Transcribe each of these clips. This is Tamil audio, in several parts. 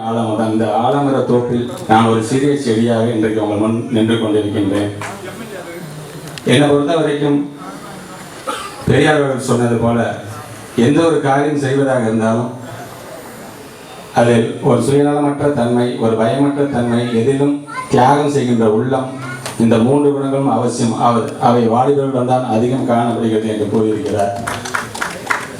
ஆலமரம் அந்த ஆலமர தோப்பில் நான் ஒரு சிறிய செடியாக இன்றைக்கு உங்கள் முன் நின்று கொண்டிருக்கின்றேன். என்னை பொறுத்த வரைக்கும் பெரியார் அவர்கள் சொன்னது போல எந்த ஒரு காரியம் செய்வதாக இருந்தாலும் அதில் ஒரு சுயநலமற்ற தன்மை ஒரு பயமற்ற தன்மை எதிலும் தியாகம் செய்கின்ற உள்ளம் இந்த மூன்று குணங்களும் அவசியம். அவர் அவை வாலிபர்களிடம் தான் அதிகம் காணப்படுகிறது என்று கூறியிருக்கிறார்.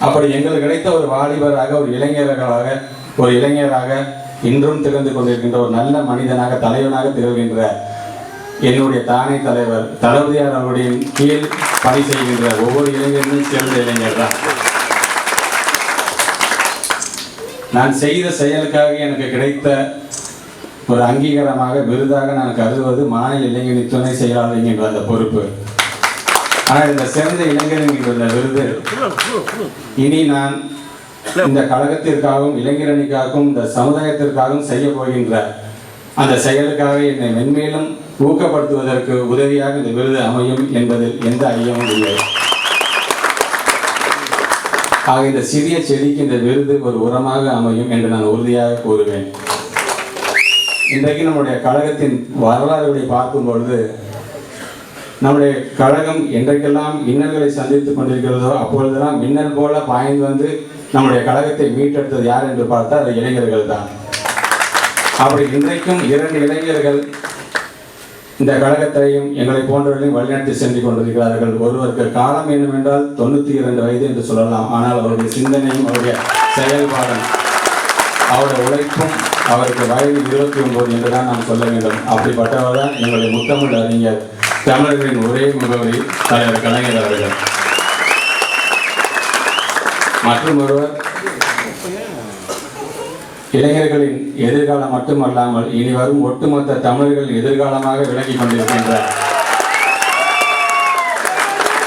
அப்படி எங்களுக்கு கிடைத்த ஒரு வாலிபராக ஒரு இளைஞர்களாக ஒரு இளைஞராக இன்றும் திகழ்ந்து கொண்டிருக்கின்ற ஒரு நல்ல மனிதனாக தலைவனாக திகழ்கின்ற என்னுடைய தானே தலைவர் தளபதியார் அவருடைய கீழ் பணி செய்கின்ற ஒவ்வொரு இளைஞர்களும் சிறந்த இளைஞர் தான். நான் செய்த செயலுக்காக எனக்கு கிடைத்த ஒரு அங்கீகாரமாக விருதாக நான் கருதுவது மாநில இளைஞனின் துணை செயலாளர் என்கின்ற அந்த பொறுப்பு. ஆனால் இந்த சிறந்த இளைஞர் என்கின்ற அந்த விருது இனி நான் இந்த கழகத்திற்காகவும் இளைஞரணிக்காகவும் இந்த சமுதாயத்திற்காகவும் செய்ய போகின்ற அந்த செயலுக்காக என்னை மென்மேலும் ஊக்கப்படுத்துவதற்கு உதவியாக இந்த விருது அமையும் என்பதில் எந்த ஐயமும் இல்லை. ஆக இந்த சிறிய செடிக்கு இந்த விருது ஒரு உரமாக அமையும் என்று நான் உறுதியாக கூறுவேன். இன்றைக்கு நம்முடைய கழகத்தின் வரலாறுகளை பார்க்கும் பொழுது நம்முடைய கழகம் என்றைக்கெல்லாம் இன்னல்களை சந்தித்துக் கொண்டிருக்கிறதோ அப்பொழுதெல்லாம் மின்னல் போல பாய்ந்து வந்து நம்முடைய கழகத்தை மீட்டெடுத்தது யார் என்று பார்த்தால் அது இளைஞர்கள் தான். அப்படி இன்றைக்கும் இரண்டு இளைஞர்கள் இந்த கழகத்தையும் எங்களை போன்றவர்களையும் வழிநடத்தி சென்று கொண்டிருக்கிறார்கள். ஒருவருக்கு காலம் வேண்டும் என்றால் தொண்ணூற்றி இரண்டு வயது என்று சொல்லலாம். ஆனால் அவருடைய சிந்தனையும் அவருடைய செயல்பாடும் அவருடைய உழைப்பும் அவருக்கு வயது இருபத்தி ஒன்பது என்று தான் நாம் சொல்ல வேண்டும். அப்படிப்பட்டவர் தான் எங்களுடைய முத்தமிழ் அறிஞர் தமிழர்களின் ஒரே முகவரி தலைவர் கலைஞர் அவர்கள். மற்றும் ஒருவர் இளைஞர்களின் எதிர்காலம் மட்டுமல்லாமல் இனி வரும் ஒட்டுமொத்த தமிழர்கள் எதிர்காலமாக விளங்கிக் கொண்டிருக்கின்றார்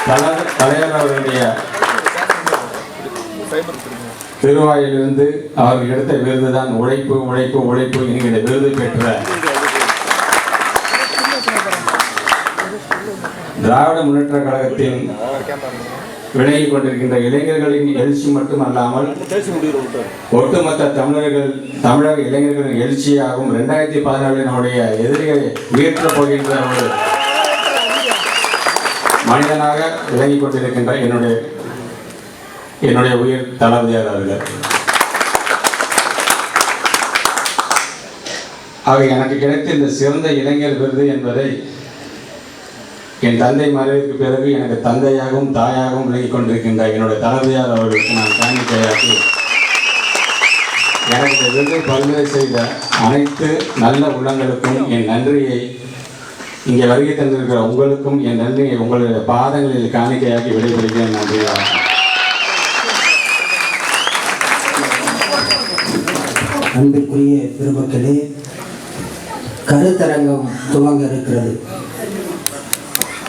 தலைவர் தலைவர் அவருடைய திருவாயிலிருந்து அவர் எடுத்த விருதுதான் உழைப்பு உழைப்பு உழைப்பு என்கிற விருது பெற்ற திராவிட முன்னேற்ற கழகத்தின் விளங்கிக் கொண்டிருக்கின்ற இளைஞர்களின் எழுச்சி மட்டுமல்லாமல் ஒட்டுமொத்த தமிழர்கள் தமிழக இளைஞர்களின் எழுச்சியாகவும் ரெண்டாயிரத்தி பதினாலில் நம்முடைய எதிரிகளை உயர்த்தப் போகின்ற ஒரு மனிதனாக விளங்கிக் கொண்டிருக்கின்ற என்னுடைய என்னுடைய உயிர் தளபதியார் அவர்கள். ஆக எனக்கு கிடைத்த இந்த சிறந்த இளைஞர் விருது என்பதை என் தந்தை மறைவுக்கு பிறகு எனக்கு தந்தையாகவும் தாயாகவும் விலகிக் கொண்டிருக்கின்ற என்னுடைய தளபதியார் அவர்களுக்கு நான் காணிக்கையாக்கி எனக்கு விருது பல்வேறு செய்த அனைத்து நல்ல உள்ளங்களுக்கும் என் நன்றியை இங்கே வருகை தந்திருக்கிற உங்களுக்கும் என் நன்றியை உங்களுடைய பாதங்களில் காணிக்கையாக்கி விடைபெறுகிறேன். நன்றி. வணக்கம். அன்பிற்குரிய பெருமக்களே கருத்தரங்கம் துவங்க இருக்கிறது.